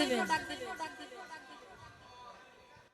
ডাক দিবেন।